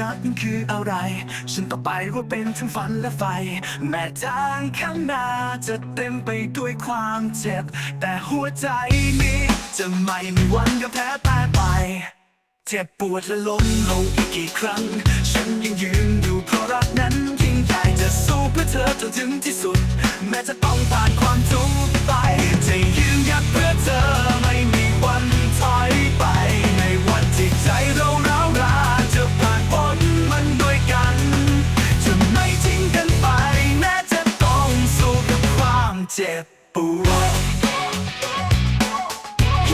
นั้นคืออะไร ฉันต่อไปว่าเป็นทั้งฝันและไฟ แม้ทางข้างหน้าจะเต็มไปด้วยความเจ็บ แต่หัวใจนี้ จะไม่มีวันยอมแพ้ตายไป เจ็บปวดและล้มลงอีกกี่ครั้ง ฉันยังยืนอยู่เพราะรักนั้นยิ่งใหญ่จะสู้เพื่อเธอจนถึงที่สุด แม้จะต้องผ่านความทุกข์ เจ็บปวด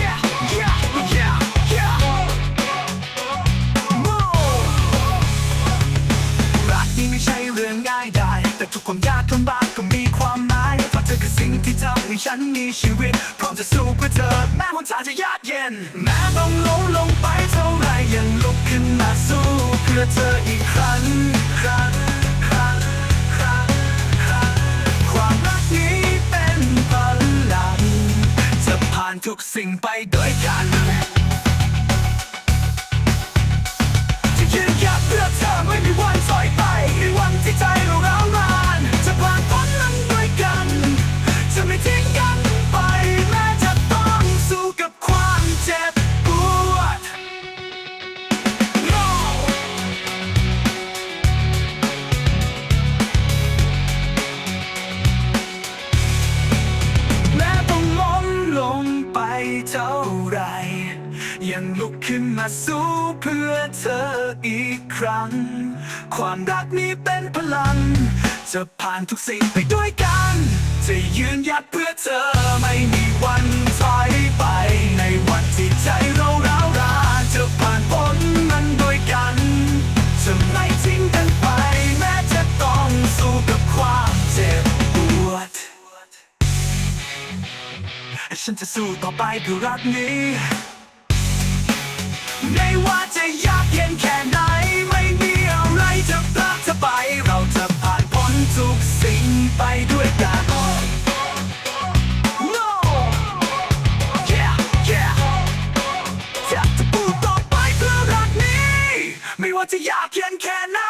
Yeah, yeah, yeah, yeah. รักนี้ไม่ใช่เรื่องง่ายได้แต่ทุกความยากลำบากก็มีความหมายเพราะเธอคือสิ่งที่ทำให้ฉันมีชีวิต พร้อมจะสู้เพื่อเธอ แม้วันทางจะยากเย็น แม้ต้องล้มลงไปเท่าไรยังลุกขึ้นมาสู้เพื่อเธออีกครั้ง ทุกสิ่งไปด้วยกัน เท่าไร ยังลุกขึ้นมาสู้เพื่อเธออีกครั้ง ความรักนี้เป็นพลัง จะผ่านทุกสิ่งไปด้วยกัน จะยืนหยัดเพื่อเธอไม่มีวัน ฉันจะสู้ต่อไปเพื่อรักนี้ไม่ว่าจะยากเย็นแค่ไหน ไม่มีอะไรจะพลากจะไป เราจะผ่านพ้นทุกสิ่งไปด้วยกัน No Yeah Yeah อยากจะพูดต่อไปเพื่อรักนี้ ไม่ว่าจะยากแค่ไหน